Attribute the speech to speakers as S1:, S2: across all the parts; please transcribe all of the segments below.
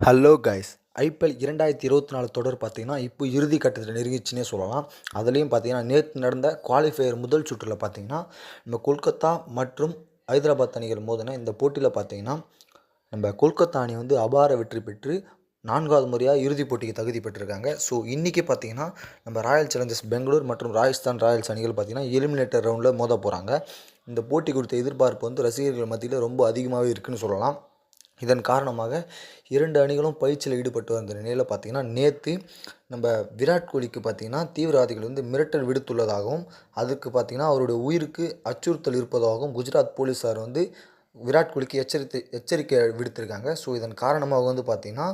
S1: Hello guys IPL இரண்டாயிரத்தி இருபத்தி நாலு தொடர் பார்த்தீங்கன்னா இப்போ இறுதி கட்டத்தில் நெருங்கிச்சுன்னே சொல்லலாம். அதுலேயும் பார்த்தீங்கன்னா நேற்று நடந்த குவாலிஃபயர் முதல் சுற்றில் பார்த்தீங்கன்னா நம்ம கொல்கத்தா மற்றும் ஹைதராபாத் அணிகள் மோதின இந்த போட்டியில் பார்த்தீங்கன்னா நம்ம கொல்கத்தா அணி வந்து அபார வெற்றி பெற்று நான்காவது முறையாக இறுதிப் போட்டிக்கு தகுதி பெற்றிருக்காங்க. ஸோ இன்றைக்கி பார்த்தீங்கன்னா நம்ம ராயல் சேலஞ்சர்ஸ் பெங்களூர் மற்றும் ராஜஸ்தான் ராயல்ஸ் அணிகள் பார்த்தீங்கன்னா எலிமினேட்டர் ரவுண்டில் மோத போகிறாங்க இந்த போட்டி குறித்த எதிர்பார்ப்பு வந்து ரசிகர்கள் மத்தியில் ரொம்ப அதிகமாகவே இருக்குதுன்னு சொல்லலாம். இதன் காரணமாக இரண்டு அணிகளும் பயிற்சியில் ஈடுபட்டு வந்த நிலையில் பார்த்தீங்கன்னா நேற்று நம்ம விராட் கோலிக்கு பார்த்தீங்கன்னா தீவிரவாதிகள் வந்து மிரட்டல் விடுத்துள்ளதாகவும் அதுக்கு பார்த்தீங்கன்னா அவருடைய உயிருக்கு அச்சுறுத்தல் இருப்பதாகவும் குஜராத் போலீஸார் வந்து விராட் கோலிக்கு எச்சரித்து எச்சரிக்கை விடுத்திருக்காங்க. ஸோ இதன் காரணமாக வந்து பார்த்திங்கன்னா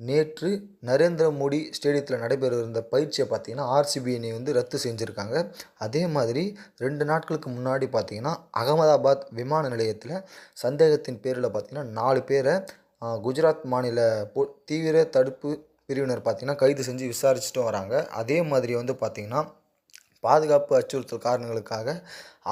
S1: நேற்று நரேந்திர மோடி ஸ்டேடியத்தில் நடைபெறவிருந்த பயிற்சியை பார்த்தீங்கன்னா ஆர்சிபி அணி வந்து ரத்து செஞ்சுருக்காங்க. அதே மாதிரி ரெண்டு நாட்களுக்கு முன்னாடி பார்த்தீங்கன்னா அகமதாபாத் விமான நிலையத்தில் சந்தேகத்தின் பேரில் பார்த்தீங்கன்னா நாலு பேரை குஜராத் மாநில போ தீவிர தடுப்பு பிரிவினர் பார்த்திங்கன்னா கைது செஞ்சு விசாரிச்சுட்டும் வராங்க. அதே மாதிரி வந்து பார்த்திங்கன்னா பாதுகாப்பு அச்சுறுத்தல் காரணங்களுக்காக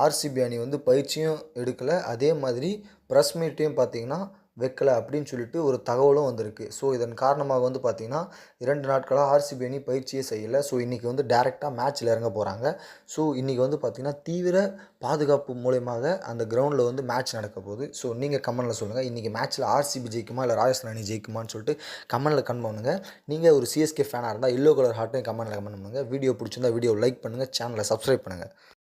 S1: ஆர்சிபி அணி வந்து பயிற்சியும் எடுக்கலை. அதே மாதிரி ப்ரெஸ் மீட்டையும் பார்த்தீங்கன்னா வைக்கல அப்படின்னு சொல்லிட்டு ஒரு தகவலும் வந்திருக்கு. ஸோ இதன் காரணமாக வந்து பார்த்திங்கன்னா இரண்டு நாட்களாக ஆர்சிபி அணி பயிற்சியே செய்யலை. ஸோ இன்றைக்கி வந்து டேரெக்டாக மேட்ச்சில் இறங்க போகிறாங்க ஸோ இன்றைக்கி வந்து பார்த்திங்கன்னா தீவிர பாதுகாப்பு மூலயமாக அந்த கிரவுண்டில் வந்து மேட்ச் நடக்க போகுது. ஸோ நீங்கள் கமெண்டில் சொல்லுங்கள் இன்றைக்கி மேட்ச்சில் ஆர்சிபி ஜெயிக்குமா? இல்லை ராஜஸ்தான் அணி ஜெயிக்குமான்னு சொல்லிட்டு கமெண்டில் கன் பண்ணுங்கள் நீங்கள் ஒரு சிஎஸ்கே ஃபேனாக இருந்தால் எல்லோ கலர் ஹார்ட்டையும் கமெண்டில் கமெண்ட் பண்ணுங்கள் வீடியோ பிடிச்சிருந்தா வீடியோ லைக் பண்ணுங்கள் சேனலை சப்ஸ்கிரைப் பண்ணுங்கள்